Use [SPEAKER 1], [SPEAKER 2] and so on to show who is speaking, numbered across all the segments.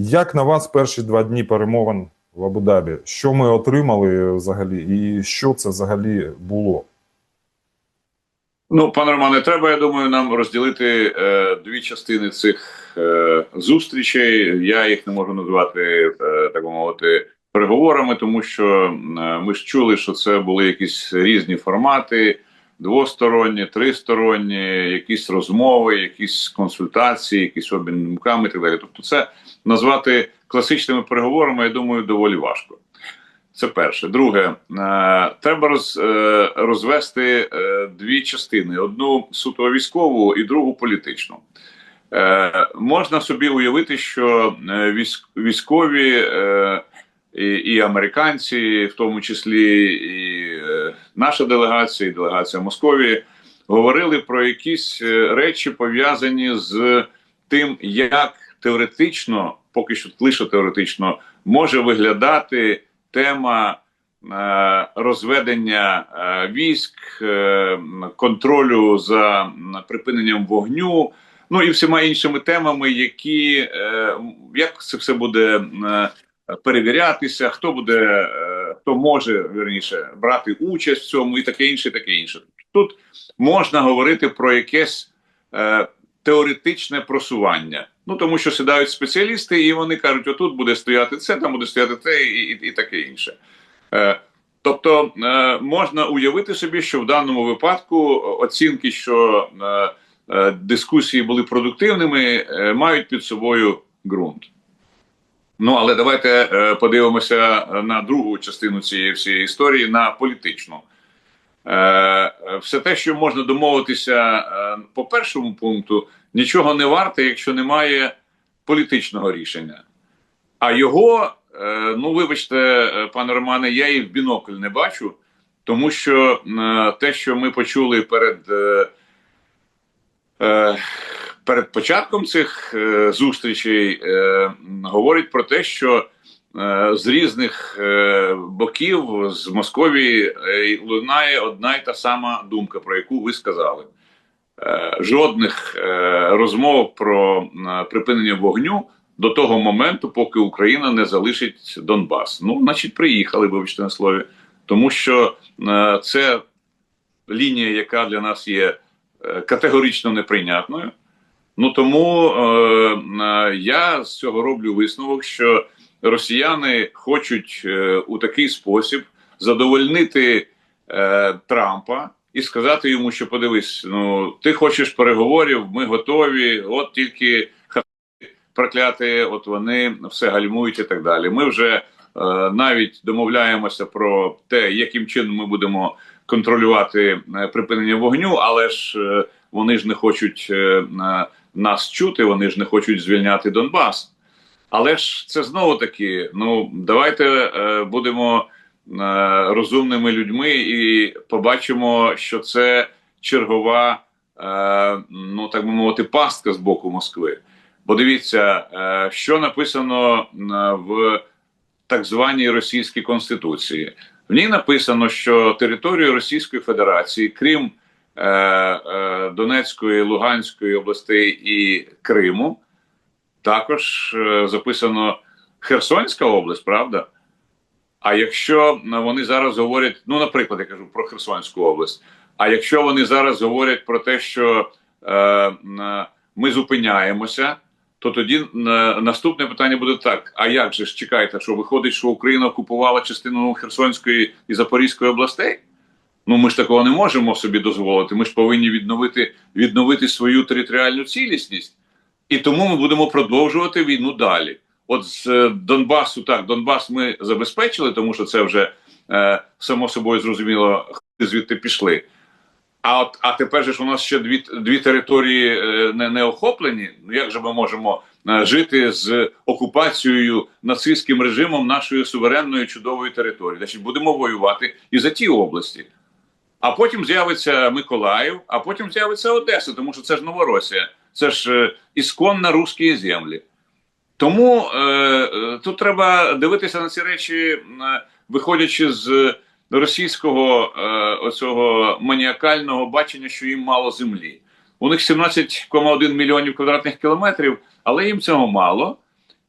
[SPEAKER 1] Як на вас перші два дні перемовин в Абу-Дабі? Що ми отримали взагалі, і що це взагалі було?
[SPEAKER 2] Ну, пане Романе, треба, я думаю, нам розділити е, дві частини цих е, зустрічей. Я їх не можу назвати, е, так мовити, переговорами, тому що е, ми ж чули, що це були якісь різні формати: двосторонні, тристоронні, якісь розмови, якісь консультації, якісь обмін думками і так далі. Тобто, це назвати класичними переговорами, я думаю, доволі важко. Це перше. Друге, е, треба роз, е, розвести е, дві частини: одну суто військову і другу політичну. Можна собі уявити, що військ, військові і, американці, в тому числі і наша делегація, і делегація Московії, говорили про якісь е, речі пов'язані з тим, як теоретично, поки що лише теоретично, може виглядати тема е, розведення е, військ, контролю за припиненням вогню, ну і всіма іншими темами, які як це все буде перевірятися, хто буде, хто може верніше брати участь в цьому, і таке інше, таке інше. Тут можна говорити про якесь е, теоретичне просування. Ну тому що сідають спеціалісти, і вони кажуть: отут буде стояти це, там буде стояти те, і, і, і таке інше. Е, тобто е, можна уявити собі, що в даному випадку оцінки, що е, е, дискусії були продуктивними, е, мають під собою ґрунт. Ну але давайте е, подивимося на другу частину цієї всієї історії на політичну. Е, все те, що можна домовитися е, по першому пункту, нічого не варте, якщо немає політичного рішення. А його, е, ну вибачте, е, пане Романе, я і в бінокль не бачу, тому що е, те, що ми почули перед. Перед початком цих е, зустрічей е, говорить про те, що е, з різних е, боків з Московії е, лунає одна й та сама думка, про яку ви сказали. Е, жодних е, розмов про е, припинення вогню до того моменту, поки Україна не залишить Донбас. Ну, значить, приїхали, вибачте на слові, тому що е, це лінія, яка для нас є е, категорично неприйнятною. Ну тому е, е, я з цього роблю висновок, що росіяни хочуть е, у такий спосіб задовольнити е, Трампа і сказати йому, що подивись, ну ти хочеш переговорів, ми готові, от тільки прокляти, от вони все гальмують і так далі. Ми вже е, навіть домовляємося про те, яким чином ми будемо контролювати е, припинення вогню, але ж е, вони ж не хочуть нас чути, вони ж не хочуть звільняти Донбас. Але ж це знову таки. Ну давайте е, будемо е, розумними людьми і побачимо, що це чергова, е, ну так би мовити, пастка з боку Москви. Бо дивіться, е, що написано в так званій російській конституції. В ній написано, що територію Російської Федерації, крім Донецької, Луганської областей і Криму, також е, записано Херсонська область, правда? А якщо вони зараз говорять, ну, наприклад, я кажу про Херсонську область. А якщо вони зараз говорять про те, що е, е, ми зупиняємося, то тоді е, наступне питання буде так: а як же ж чекайте, що виходить, що Україна окупувала частину Херсонської і Запорізької областей? Ну ми ж такого не можемо собі дозволити. Ми ж повинні відновити, відновити свою територіальну цілісність, і тому ми будемо продовжувати війну далі. От з е, Донбасу, так, Донбас ми забезпечили, тому що це вже е, само собою зрозуміло, хто звідти пішли. А от а тепер же ж у нас ще дві дві території е, не, не охоплені. Ну як же ми можемо е, жити з окупацією нацистським режимом нашої суверенної чудової території? Значить, будемо воювати і за ті області. А потім з'явиться Миколаїв, а потім з'явиться Одеса, тому що це ж Новоросія, це ж е, ісконно русські землі. Тому е, е, тут треба дивитися на ці речі, е, виходячи з російського е, оцього маніакального бачення, що їм мало землі. У них 17,1 мільйонів квадратних кілометрів, але їм цього мало.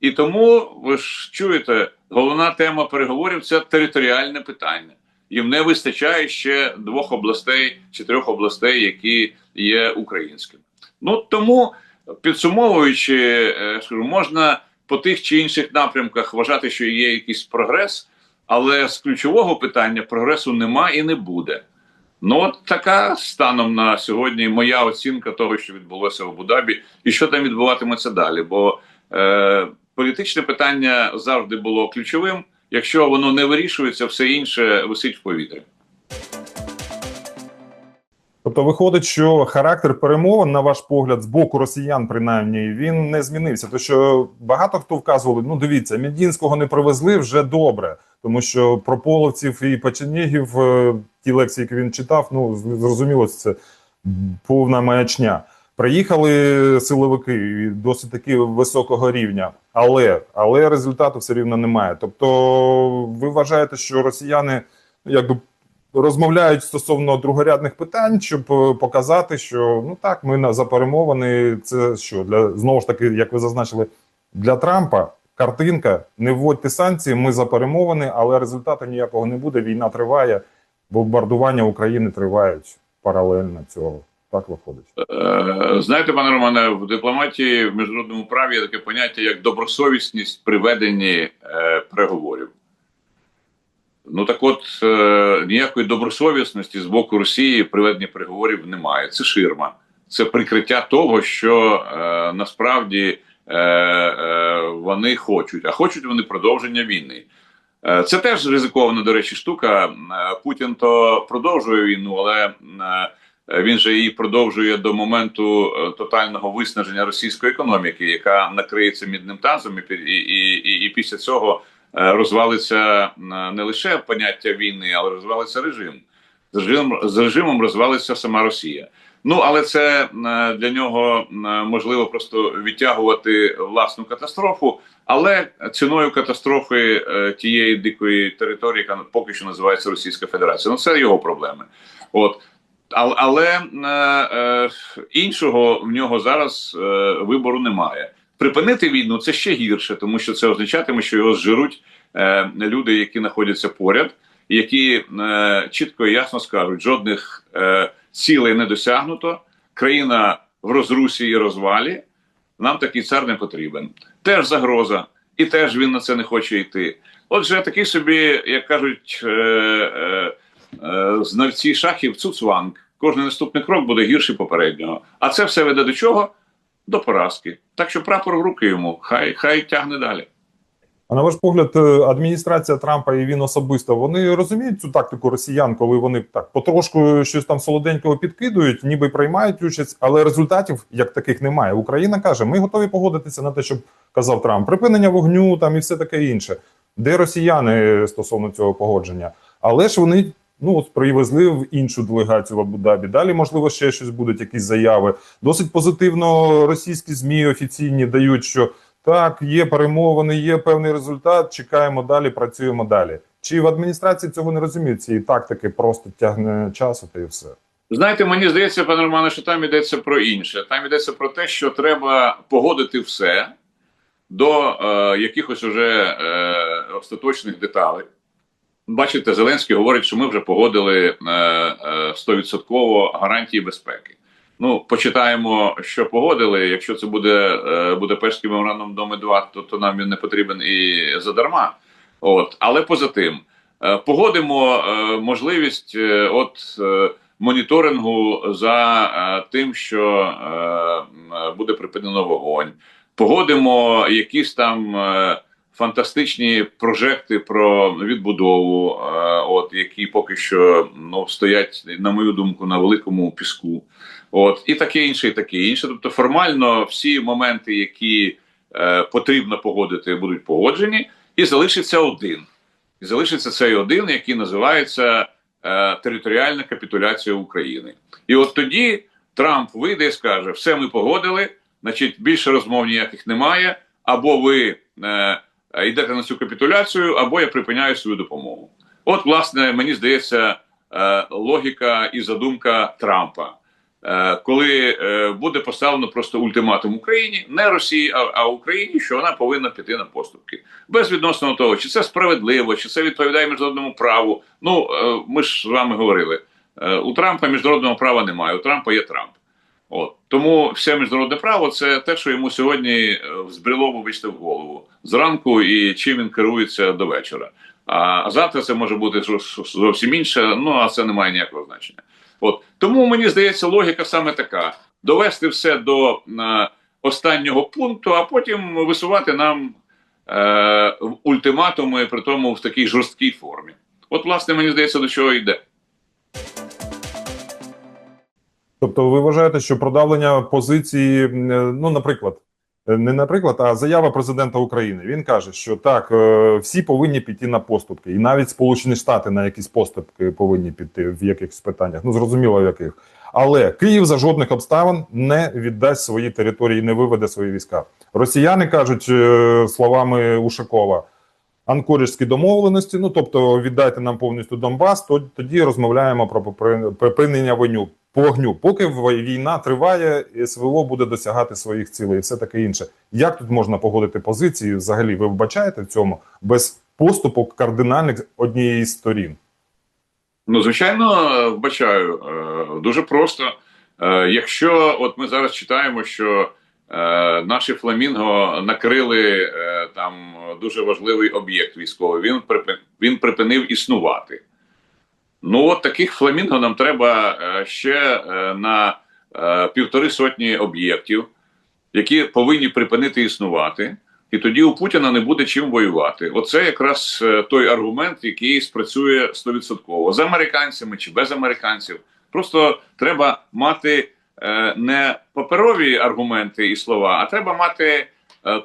[SPEAKER 2] І тому ви ж чуєте, головна тема переговорів це територіальне питання. Їм не вистачає ще двох областей чи трьох областей, які є українськими. Ну тому, підсумовуючи, е, скажу, можна по тих чи інших напрямках вважати, що є якийсь прогрес, але з ключового питання прогресу нема і не буде. Ну, от така станом на сьогодні моя оцінка того, що відбулося в Абу-Дабі, і що там відбуватиметься далі. Бо е, політичне питання завжди було ключовим. Якщо воно не вирішується, все інше висить в повітрі.
[SPEAKER 1] Тобто виходить, що характер перемовин, на ваш погляд, з боку росіян, принаймні, він не змінився. То що багато хто вказували, ну дивіться, Медінського не привезли вже добре, тому що про половців і печенігів, е, ті лекції, які він читав, ну зрозуміло, це повна маячня. Приїхали силовики досить таки високого рівня, але але результату все рівно немає. Тобто, ви вважаєте, що росіяни якби розмовляють стосовно другорядних питань, щоб е, показати, що ну так, ми на перемовини. Це що для знову ж таки, як ви зазначили, для Трампа картинка: не вводьте санкції, ми за перемовини, але результату ніякого не буде. Війна триває, бомбардування України тривають паралельно цього. Так виходить.
[SPEAKER 2] Е, Знаєте, пане Романе, в дипломатії в міжнародному праві є таке поняття як добросовісність при веденні е, переговорів. Ну так от е, ніякої добросовісності з боку Росії при веденні переговорів немає. Це ширма, це прикриття того, що е, насправді е, е, вони хочуть, а хочуть вони продовження війни. Е, Це теж ризикована, до речі, штука. Е, Путін то продовжує війну, але він же її продовжує до моменту е, тотального виснаження російської економіки, яка накриється мідним тазом, і, і, і, і, після цього е, розвалиться е, не лише поняття війни, але розвалиться режим. З режимом, з режимом розвалиться сама Росія. Ну але це е, для нього е, можливо просто відтягувати власну катастрофу, але ціною катастрофи е, тієї дикої території, яка поки що називається Російська Федерація. Ну це його проблеми. От але, е, е, іншого в нього зараз е, вибору немає. Припинити війну це ще гірше, тому що це означатиме, що його зжируть люди, які знаходяться поряд, які чітко і ясно скажуть, жодних цілей не досягнуто. Країна в розрусі і розвалі. Нам такий цар не потрібен. Теж загроза, і теж він на це не хоче йти. Отже, такий собі, як кажуть, знавці шахів цуцванг. Кожний наступний крок буде гірший попереднього. А це все веде до чого? До поразки. Так що прапор в руки йому, хай хай тягне далі.
[SPEAKER 1] А на ваш погляд, е, адміністрація Трампа і він особисто вони розуміють цю тактику росіян, коли вони так потрошку щось там солоденького підкидують, ніби приймають участь, але результатів як таких немає. Україна каже: ми готові погодитися на те, щоб казав Трамп, припинення вогню там і все таке інше. Де росіяни стосовно цього погодження? Але ж вони ну привезли в іншу делегацію в Абу-Дабі. Далі, можливо, ще щось будуть, якісь заяви. Досить позитивно російські змі офіційні дають, що так, є перемовини, є певний результат. Чекаємо далі, працюємо далі. Чи в адміністрації цього не розуміють? Цієї тактики просто тягне часу та і все.
[SPEAKER 2] Знаєте, мені здається, пане Романе, що там йдеться про інше. Там йдеться про те, що треба погодити все до е, якихось уже е, остаточних деталей. Бачите, Зеленський говорить, що ми вже погодили е, е, 100% гарантії безпеки. Ну, почитаємо, що погодили. Якщо це буде е, Будапештський меморандум Доми 2, то, то нам він не потрібен і задарма. От, але поза тим, е, погодимо е, можливість е, от е, моніторингу за е, тим, що е, буде припинено вогонь. Погодимо якісь там е, фантастичні прожекти про відбудову, е, от які поки що ну стоять, на мою думку, на великому піску. От і таке інше, і таке інше. Тобто, формально всі моменти, які е, потрібно погодити, будуть погоджені, і залишиться один. І залишиться цей один, який називається е, територіальна капітуляція України. І от тоді Трамп вийде і скаже: все ми погодили, значить більше розмов ніяких немає, або ви е, йдете на цю капітуляцію, або я припиняю свою допомогу. От, власне, мені здається, е, логіка і задумка Трампа. е, коли е, буде поставлено просто ультиматум Україні, не Росії, а, Україні, що вона повинна піти на поступки. Без відносно того, чи це справедливо, чи це відповідає міжнародному праву. Ну е, ми ж з вами говорили. е, У Трампа міжнародного права немає. У Трампа є Трамп. От тому все міжнародне право це те, що йому сьогодні е, взбрело, вибачте, в голову зранку, і чим він керується до вечора. А завтра це може бути зовсім інше. Ну а це не має ніякого значення. От тому мені здається, логіка саме така: довести все до е, останнього пункту, а потім висувати нам е, ультиматуми, при тому в такій жорсткій формі. От, власне, мені здається, до чого йде.
[SPEAKER 1] Тобто, ви вважаєте, що продавлення позиції, е, ну, наприклад, е, не наприклад, а заява президента України. Він каже, що так, е, всі повинні піти на поступки, і навіть Сполучені Штати на якісь поступки повинні піти в якихось питаннях. Ну зрозуміло, в яких. Але Київ за жодних обставин не віддасть свої території, не виведе свої війська. Росіяни кажуть словами Ушакова. Анкоріжські домовленості, ну тобто віддайте нам повністю Донбас, то тоді розмовляємо про припинення вогню по огню. Поки війна триває, СВО буде досягати своїх цілей і все таке інше. Як тут можна погодити позиції? Взагалі, ви вбачаєте в цьому без поступок кардинальних однієї з сторін?
[SPEAKER 2] Ну, звичайно, вбачаю. Е, Дуже просто. Е, Якщо от ми зараз читаємо, що е, наші фламінго накрили там дуже важливий об'єкт військовий, він припинив існувати. Ну, от таких фламінго нам треба е, ще е, на е, півтори сотні об'єктів, які повинні припинити існувати. І тоді у Путіна не буде чим воювати. Оце якраз той аргумент, який спрацює стовідсотково з американцями чи без американців. Просто треба мати не паперові аргументи і слова, а треба мати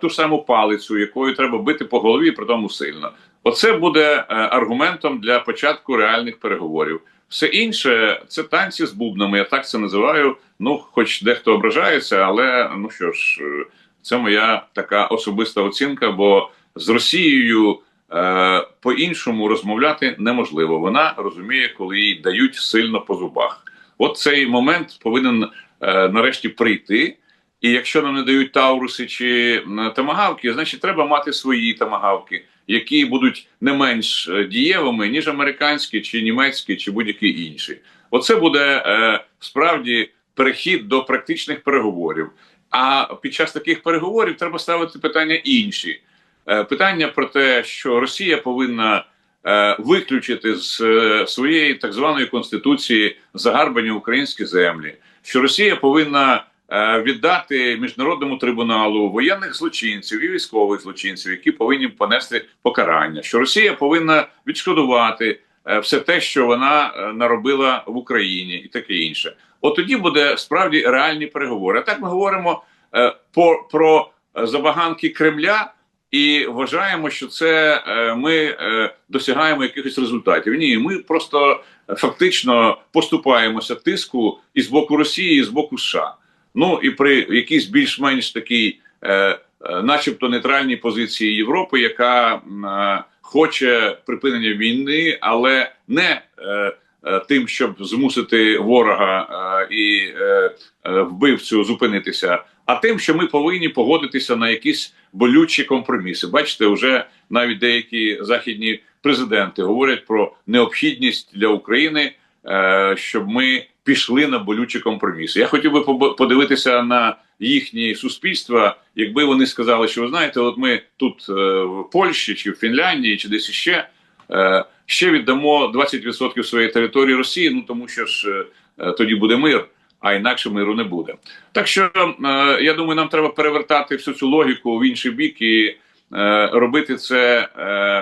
[SPEAKER 2] ту ж саму палицю, якою треба бити по голові, при тому сильно. Оце буде е, аргументом для початку реальних переговорів. Все інше це танці з бубнами. Я так це називаю. Ну, хоч дехто ображається, але ну що ж. е, це моя така особиста оцінка, бо з Росією е, по-іншому розмовляти неможливо. Вона розуміє, коли їй дають сильно по зубах. От цей момент повинен е, нарешті прийти. І якщо нам не дають тауруси чи тамагавки, значить треба мати свої тамагавки, які будуть не менш е, дієвими, ніж американські, чи німецькі, чи будь-які інші. Оце буде е, справді перехід до практичних переговорів. А під час таких переговорів треба ставити питання інші. Е, Питання про те, що Росія повинна е, виключити з е, своєї так званої конституції загарбані українські землі, що Росія повинна віддати міжнародному трибуналу воєнних злочинців і військових злочинців, які повинні понести покарання, що Росія повинна відшкодувати е, все те, що вона е, наробила в Україні, і таке інше. От тоді буде справді реальні переговори. А так ми говоримо е, по, про забаганки Кремля і вважаємо, що це е, ми е, досягаємо якихось результатів. Ні, ми просто е, фактично поступаємося тиску і з боку Росії, і з боку США. Ну і при якійсь більш-менш такій, е, е, начебто, нейтральній позиції Європи, яка е, хоче припинення війни, але не тим, щоб змусити ворога і вбивцю зупинитися, а тим, що ми повинні погодитися на якісь болючі компроміси. Бачите, вже навіть деякі західні президенти говорять про необхідність для України, щоб ми пішли на болючі компроміси. Я хотів би подивитися на їхні суспільства, якби вони сказали, що ви знаєте, от ми тут е, в Польщі чи в Фінляндії, чи десь іще. е, Ще віддамо 20% своєї території Росії, ну тому що ж е, тоді буде мир, а інакше миру не буде. Так що я думаю, нам треба перевертати всю цю логіку в інший бік і робити це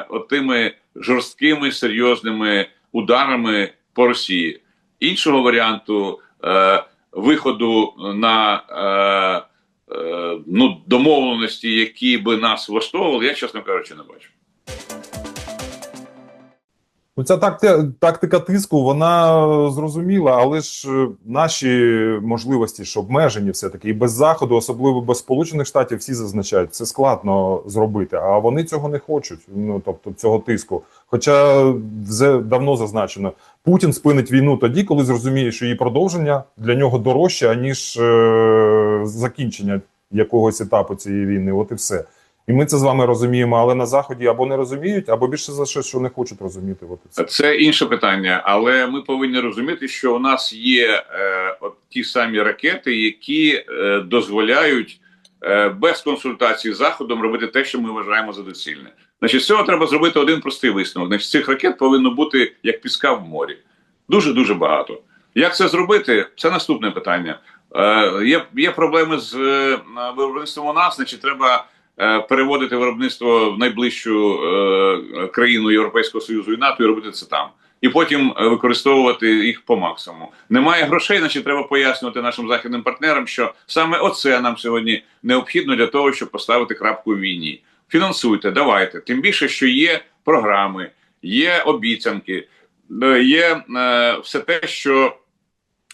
[SPEAKER 2] отими жорсткими серйозними ударами по Росії. Іншого варіанту е, виходу на е, е, ну, домовленості, які би нас влаштовували, я чесно кажучи, не бачу.
[SPEAKER 1] Ну, ця тактика тиску, вона зрозуміла, але ж е, наші можливості ж обмежені все-таки. І без заходу, особливо без Сполучених Штатів, всі зазначають, це складно зробити, а вони цього не хочуть. Ну тобто цього тиску. Хоча вже давно зазначено, Путін спинить війну тоді, коли зрозуміє, що її продовження для нього дорожче, аніж е, закінчення якогось етапу цієї війни. От і все. І ми це з вами розуміємо, але на заході або не розуміють, або більше за що, що не хочуть розуміти. От все.
[SPEAKER 2] Це інше питання, але ми повинні розуміти, що у нас є е, от ті самі ракети, які е, дозволяють е, без консультації з заходом робити те, що ми вважаємо за доцільне. Значить, з цього треба зробити один простий висновок. Значить, цих ракет повинно бути як піска в морі. Дуже дуже багато. Як це зробити? Це наступне питання. Е, є, є проблеми з е, виробництвом у нас, значить, треба переводити виробництво в найближчу е, країну Європейського Союзу і НАТО і робити це там. І потім е, використовувати їх по максимуму. Немає грошей, значить треба пояснювати нашим західним партнерам, що саме оце нам сьогодні необхідно для того, щоб поставити крапку в війні. Фінансуйте, давайте. Тим більше, що є програми, є обіцянки, е, є е, все те, що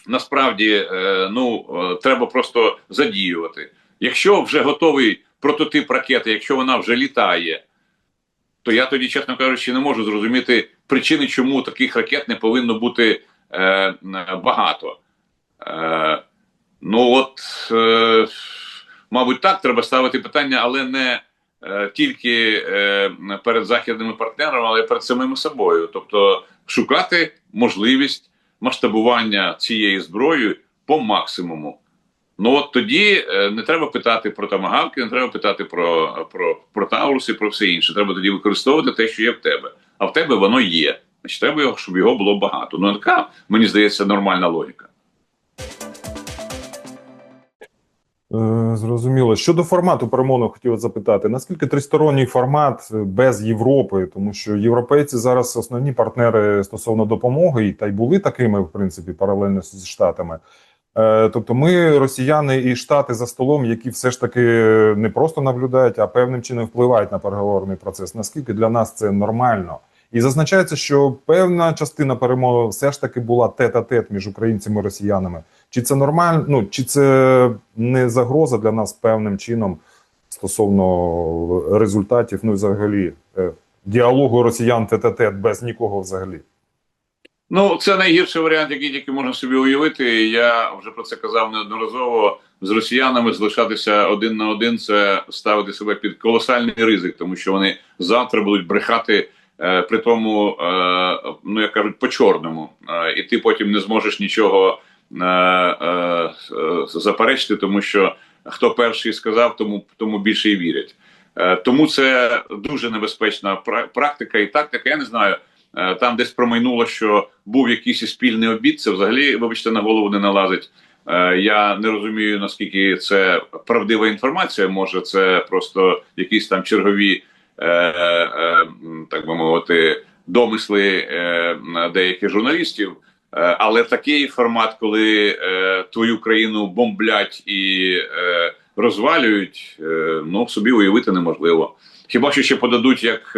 [SPEAKER 2] насправді е, ну е, треба просто задіювати. Якщо вже готовий прототип ракети, якщо вона вже літає, то я тоді, чесно кажучи, не можу зрозуміти причини, чому таких ракет не повинно бути е, багато. Е, ну от, е, мабуть, так треба ставити питання, але не е, тільки е, перед західними партнерами, але й перед самими собою. Тобто шукати можливість масштабування цієї зброї по максимуму. Ну от тоді е, не треба питати про тамагавки, не треба питати про, про, про Тауруси, про все інше. Треба тоді використовувати те, що є в тебе. А в тебе воно є. Значить, треба, щоб його було багато. Ну така, мені здається, нормальна логіка.
[SPEAKER 1] Е, Зрозуміло. Щодо формату перемовин хотів запитати, наскільки тристоронній формат без Європи, тому що європейці зараз основні партнери стосовно допомоги, і та й були такими, в принципі, паралельно з Штатами. Е, Тобто, ми, росіяни і Штати за столом, які все ж таки не просто наблюдають, а певним чином впливають на переговорний процес. Наскільки для нас це нормально? І зазначається, що певна частина перемови все ж таки була тет-а-тет між українцями і росіянами. Чи це нормально? Ну чи це не загроза для нас певним чином стосовно результатів? Ну і взагалі е, діалогу росіян тет-а-тет без нікого взагалі?
[SPEAKER 2] Ну, це найгірший варіант, який тільки можна собі уявити. Я вже про це казав неодноразово. З росіянами залишатися один на один це ставити себе під колосальний ризик, тому що вони завтра будуть брехати. Е, при тому, е, ну як кажуть, по чорному, е, і ти потім не зможеш нічого е, е, заперечити, тому що хто перший сказав, тому тому більше і вірять. Е, тому це дуже небезпечна практика і тактика. Я не знаю. Е, Там десь промайнуло, що був якийсь спільний обід. Це взагалі, вибачте, на голову не налазить. Е, Я не розумію наскільки це правдива інформація. Може, це просто якісь там чергові, е, так би мовити, домисли деяких журналістів. Але такий формат, коли твою країну бомблять і розвалюють, ну собі уявити неможливо. Хіба що ще подадуть як,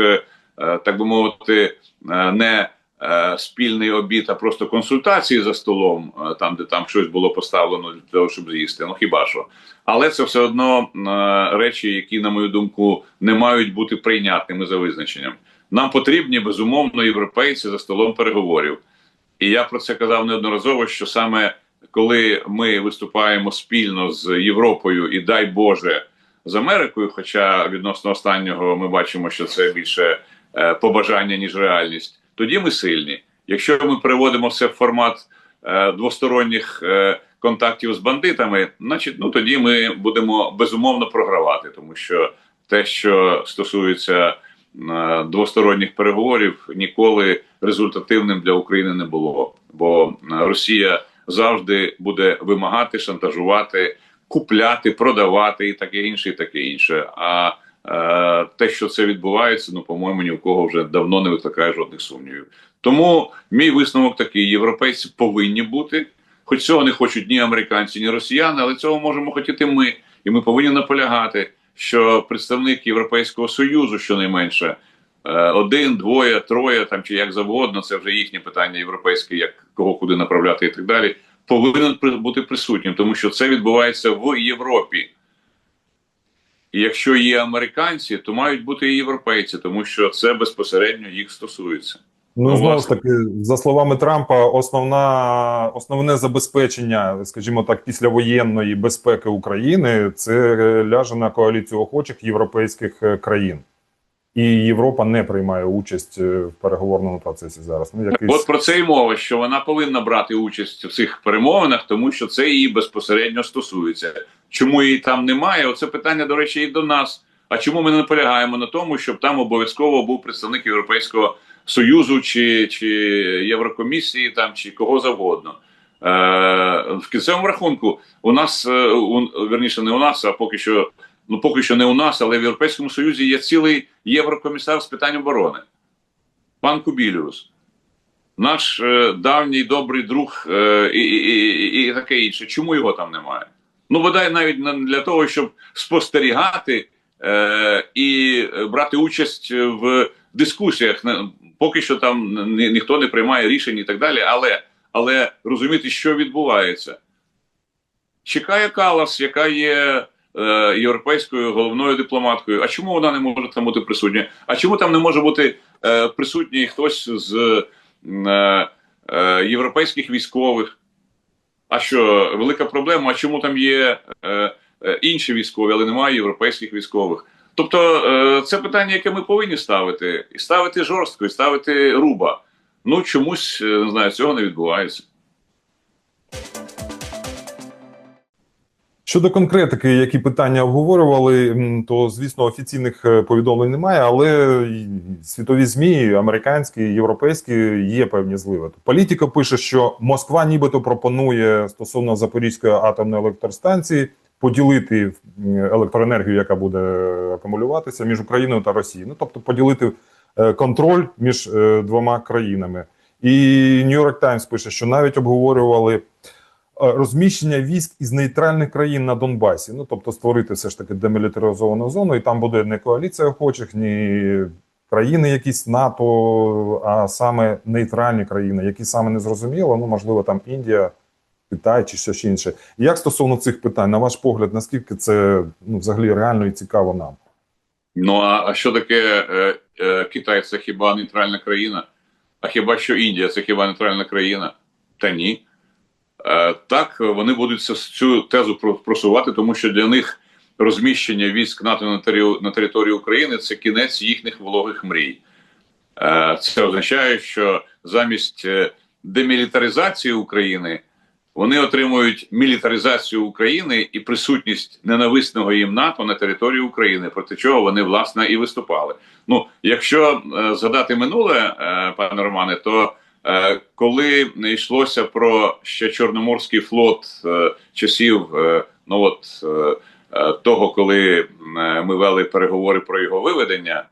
[SPEAKER 2] так би мовити, е, не е, спільний обід, а просто консультації за столом, е, там, де там щось було поставлено для того, щоб з'їсти. Ну хіба що. Але це все одно е, речі, які, на мою думку, не мають бути прийнятними за визначенням. Нам потрібні безумовно європейці за столом переговорів. І я про це казав неодноразово, що саме коли ми виступаємо спільно з Європою і дай Боже з Америкою, хоча відносно останнього ми бачимо, що це більше е, побажання ніж реальність, тоді ми сильні. Якщо ми переводимо все в формат е, двосторонніх е, контактів з бандитами, значить, ну тоді ми будемо безумовно програвати, тому що те, що стосується е, двосторонніх переговорів, ніколи результативним для України не було. Бо е, Росія завжди буде вимагати, шантажувати, купляти, продавати і таке інше, і таке інше. А е, те, що це відбувається, ну по-моєму, ні в кого вже давно не викликає жодних сумнівів. Тому мій висновок такий: європейці повинні бути, хоч цього не хочуть ні американці, ні росіяни, але цього можемо хотіти ми, і ми повинні наполягати, що представник Європейського союзу, щонайменше, е, один, двоє, троє там чи як завгодно, це вже їхнє питання європейське, як кого куди направляти і так далі. Повинен бути присутнім, тому що це відбувається в Європі. І якщо є американці, то мають бути і європейці, тому що це безпосередньо їх стосується.
[SPEAKER 1] Ну,
[SPEAKER 2] Ну,
[SPEAKER 1] знову ж таки, за словами Трампа, основна основне забезпечення, скажімо так, післявоєнної безпеки України це ляже на коаліцію охочих європейських е, країн. І Європа не приймає участь е, в переговорному процесі зараз. Ну, якийсь...
[SPEAKER 2] От про це і мова, що вона повинна брати участь в цих перемовинах, тому що це її безпосередньо стосується. Чому її там немає? Оце питання, до речі, і до нас. А чому ми не наполягаємо на тому, щоб там обов'язково був представник Європейського Союзу чи, чи Єврокомісії, там чи кого завгодно? Е, в кінцевому рахунку у нас е, у, верніше не у нас, а поки що ну поки що не у нас, але в Європейському Союзі є цілий єврокомісар з питань оборони, пан Кубіліус наш е, давній добрий друг е, і, і, і, і таке інше. Чому його там немає? Ну, бодай навіть для того, щоб спостерігати е, і брати участь в дискусіях. Поки що там ні, ніхто не приймає рішень і так далі, але, але розуміти, що відбувається. Чекає Калас, яка є е, європейською головною дипломаткою. А чому вона не може там бути присутня? А чому там не може бути е, присутній хтось з е, європейських військових? А що, велика проблема? А чому там є інші військові, але немає європейських військових? Тобто це питання, яке ми повинні ставити, і ставити жорстко, і ставити руба. Ну чомусь не знаю, цього не відбувається.
[SPEAKER 1] Щодо конкретики, які питання обговорювали, то звісно офіційних е, повідомлень немає, але світові змі, американські, європейські, є певні зливи. Політика пише, що Москва нібито пропонує стосовно Запорізької атомної електростанції поділити електроенергію, яка буде акумулюватися між Україною та Росією. Ну тобто поділити е, контроль між е, двома країнами. І New York Times пише, що навіть обговорювали розміщення військ із нейтральних країн на Донбасі. Ну тобто створити все ж таки демілітаризовану зону, і там буде не коаліція охочих, ні країни, якісь НАТО, а саме нейтральні країни, які саме не зрозуміло. Ну можливо, там Індія, Китай чи щось інше. Як стосовно цих питань, на ваш погляд, наскільки це ну, взагалі реально і цікаво нам?
[SPEAKER 2] Ну а що таке е, е, Китай? Це хіба нейтральна країна? А хіба що Індія це хіба нейтральна країна? Та ні. Е, так, вони будуть цю тезу просувати, тому що для них розміщення військ НАТО на території, України це кінець їхніх вологих мрій. Е, це означає, що замість е, демілітаризації України вони отримують мілітаризацію України і присутність ненависного їм НАТО на території України, проти чого вони власне і виступали. Ну, якщо згадати минуле, пане Романе, то коли йшлося про ще Чорноморський флот е, часів, е, ну от е, е, того, коли е, ми вели переговори про його виведення,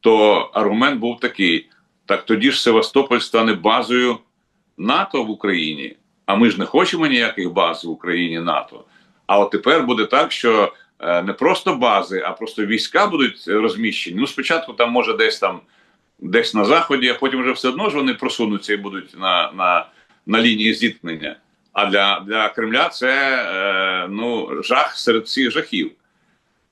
[SPEAKER 2] то аргумент був такий: так тоді ж Севастополь стане базою НАТО в Україні. А ми ж не хочемо ніяких баз в Україні НАТО. А от тепер буде так, що е, не просто бази, а просто війська будуть розміщені. Ну, спочатку там може десь там десь на заході, а потім вже все одно ж вони просунуться і будуть на, на, на лінії зіткнення. А для, для Кремля це е, ну, жах серед всіх жахів.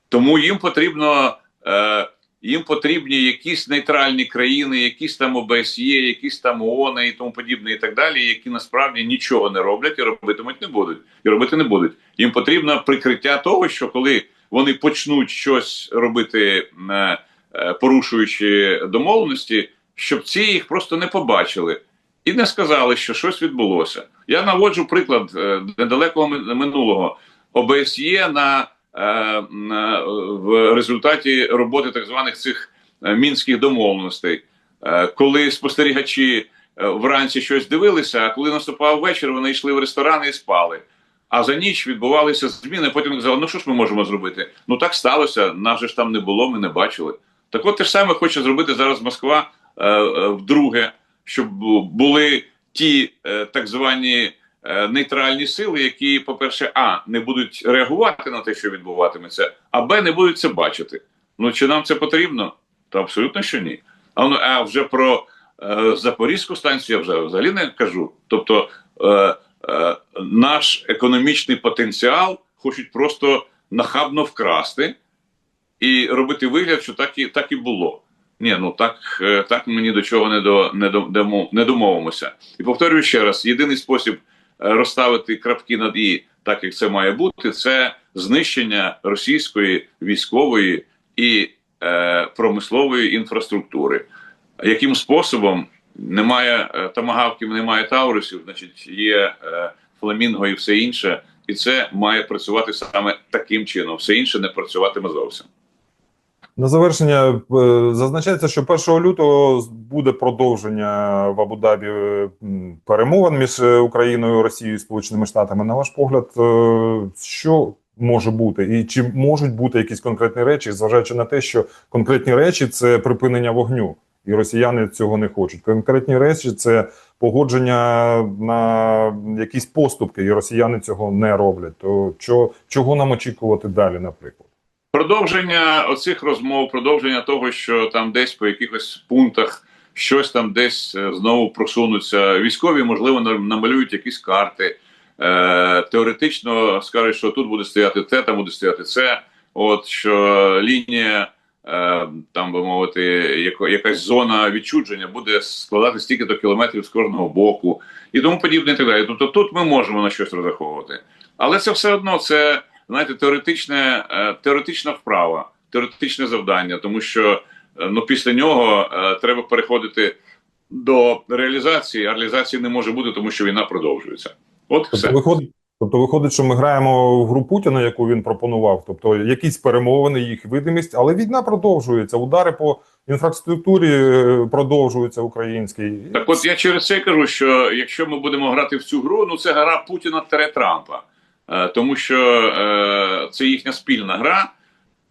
[SPEAKER 2] Тому їм потрібно. Е, їм потрібні якісь нейтральні країни, якісь там ОБСЄ, якісь там ООН і тому подібне, і так далі, які насправді нічого не роблять і робитимуть не будуть, і робити не будуть. Їм потрібно прикриття того, що коли вони почнуть щось робити, е, порушуючи домовленості, щоб ці їх просто не побачили і не сказали, що щось відбулося. Я наводжу приклад е, недалекого минулого ОБСЄ на е, на- в результаті роботи так званих цих е, мінських домовленостей, Е, коли спостерігачі е, вранці щось дивилися, а коли наступав вечір, вони йшли в ресторани і спали. А за ніч відбувалися зміни. Потім казали, ну що ж ми можемо зробити? Ну так сталося, нас же ж там не було, ми не бачили. Так от те ж саме хоче зробити зараз Москва е, е, вдруге, щоб були ті е, так звані нейтральні сили, які, по-перше, а не будуть реагувати на те, що відбуватиметься, а б не будуть це бачити. Ну чи нам це потрібно? Та абсолютно що ні. А, воно- а вже про е, Запорізьку станцію я вже взагалі не кажу. Тобто е, е, наш економічний потенціал хочуть просто нахабно вкрасти і робити вигляд, що так і, так і було. Ні, ну так, е, так ми ні до чого не, до, не, до, не домовимося. І повторюю ще раз: єдиний спосіб е, розставити крапки над і, так як це має бути, це знищення російської військової і е, промислової інфраструктури. Яким способом немає е, тамагавків, немає таурусів, значить є е, фламінго і все інше, і це має працювати саме таким чином. Все інше не працюватиме зовсім.
[SPEAKER 1] На завершення е, зазначається, що 1 лютого буде продовження в Абу-Дабі е, перемовин між е, Україною, Росією і Сполученими Штатами. На ваш погляд, що може бути, і чи можуть бути якісь конкретні речі, зважаючи на те, що конкретні речі це припинення вогню, і росіяни цього не хочуть. Конкретні речі це погодження на якісь поступки, і росіяни цього не роблять. То чого нам очікувати далі, наприклад?
[SPEAKER 2] Продовження оцих розмов, продовження того, що там десь по якихось пунктах щось там десь е, знову просунуться. Військові, можливо, нам- намалюють якісь карти. Е, теоретично скажуть, що тут буде стояти те, там буде стояти це. От що лінія, е, там би мовити, яко, якась зона відчудження буде складати стільки до кілометрів з кожного боку і тому подібне, і так далі. Тобто тут ми можемо на щось розраховувати. Але це все одно це знаєте, теоретичне, е, теоретична вправа, теоретичне завдання, тому що е, ну, після нього е, треба переходити до реалізації, а реалізації не може бути, тому що війна продовжується. От
[SPEAKER 1] Тобто
[SPEAKER 2] все.
[SPEAKER 1] виходить, тобто виходить, що ми граємо в гру Путіна, яку він пропонував. Тобто якісь перемовини, їх видимість, але війна продовжується. Удари по інфраструктурі продовжуються українській.
[SPEAKER 2] Так от я через це кажу, що якщо ми будемо грати в цю гру, ну це гра Путіна Трампа, тому що е, це їхня спільна гра.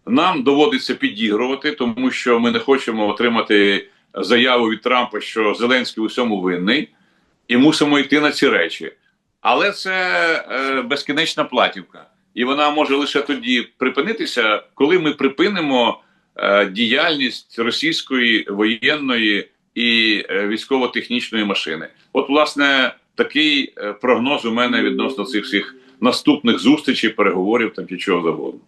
[SPEAKER 2] Нам доводиться підігрувати, тому що ми не хочемо отримати заяву від Трампа, що Зеленський у всьому винний, і мусимо йти на ці речі. Але це е, безкінечна платівка, і вона може лише тоді припинитися, коли ми припинимо е, діяльність російської воєнної і е, військово-технічної машини. От, власне, такий е, прогноз у мене відносно цих всіх наступних зустрічей, переговорів там чи чого завгодно.